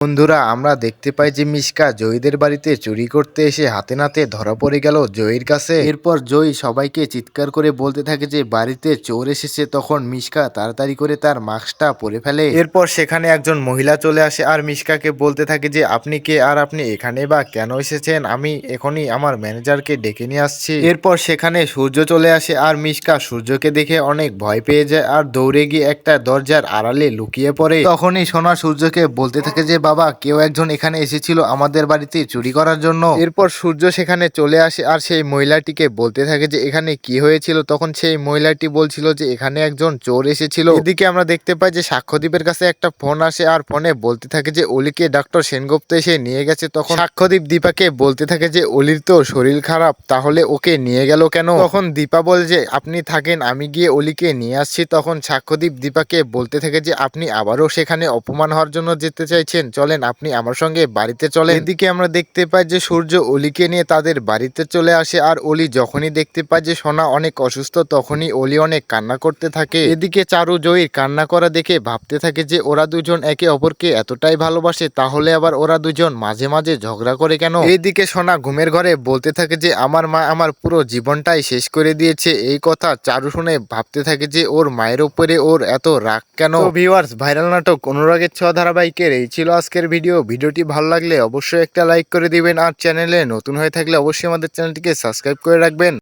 বন্ধুরা, আমরা দেখতে পাই যে মিশকা জয়ীদের বাড়িতে চুরি করতে এসে হাতে নাতে ধরা পড়ে গেল জয়ীর কাছে। এরপর জয়ী সবাইকে চিৎকার করে বলতে থাকে যে বাড়িতে চোর এসেছে, তখন মিশকা তাড়াতাড়ি করে তার মাস্কটা পরে ফেলে। এরপর সেখানে একজন মহিলা চলে আসে আর মিশকাকে বলতে থাকে যে, আপনি কে আর আপনি এখানে বা কেন এসেছেন? আমি এখনই আমার ম্যানেজারকে ডেকে নিয়ে আসছি। এরপর সেখানে সূর্য চলে আসে আর মিশকা সূর্যকে দেখে অনেক ভয় পেয়ে যায় আর দৌড়ে গিয়ে একটা দরজার আড়ালে লুকিয়ে পড়ে। তখনই সোনা সূর্যকে বলতে থাকে যে বাবা, কেউ একজন এখানে এসেছিল আমাদের বাড়িতে চুরি করার জন্য। এরপর সূর্য সেখানে চলে আসে আর সেই মহিলাটিকে বলতে থাকে যে, এখানে কি হয়েছিল? তখন সেই মহিলাটি বলছিল যে, এখানে একজন চোর এসেছিল। এদিকে আমরা দেখতে পাই যে সাক্ষ্যদীপের কাছে একটা ফোন আসে আর ফোনে বলতে থাকে যে, অলিকে ডক্টর সেনগুপ্ত এসে নিয়ে গেছে। তখন সাক্ষ্যদীপ দীপাকে বলতে থাকে যে, অলির তো শরীর খারাপ, তাহলে ওকে নিয়ে গেল কেন? তখন দীপা বলে যে, আপনি থাকেন, আমি গিয়ে অলিকে নিয়ে আসছি। তখন সাক্ষ্যদীপ দীপাকে বলতে থাকে যে, আপনি আবারও সেখানে অপমান হওয়ার জন্য যেতে চাইছেন। চলেন আপনি আমার সঙ্গে বাড়িতে চলেন। এদিকে আমরা দেখতে পাই যে সূর্য অলিকে নিয়ে তাদের বাড়িতে চলে আসে আর অলি যখনই দেখতে পায় যে সোনা অনেক অসুস্থ তখনই অলি অনেক কান্না করতে থাকে। এদিকে চারু জয়ীর কান্না করা দেখে ভাবতে থাকে যে ওরা দুজন একে অপরকে এতটাই ভালোবাসে তাহলে আবার ওরা দুজন মাঝে মাঝে ঝগড়া করে কেন? এইদিকে সোনা ঘুমের ঘরে বলতে থাকে যে আমার মা আমার পুরো জীবনটাই শেষ করে দিয়েছে। এই কথা চারু শুনে ভাবতে থাকে যে ওর মায়ের উপরে ওর এত রাগ কেন? ভিউয়ার্স ভাইরাল নাটক অনুরাগের ছোঁয়া ধারাবাহিকের এই ছিল আজকের ভিডিও। ভিডিওটি ভালো লাগলে অবশ্যই একটা লাইক করে দিবেন আর চ্যানেলে নতুন হয়ে থাকলে অবশ্যই আমাদের চ্যানেলটিকে সাবস্ক্রাইব করে রাখবেন।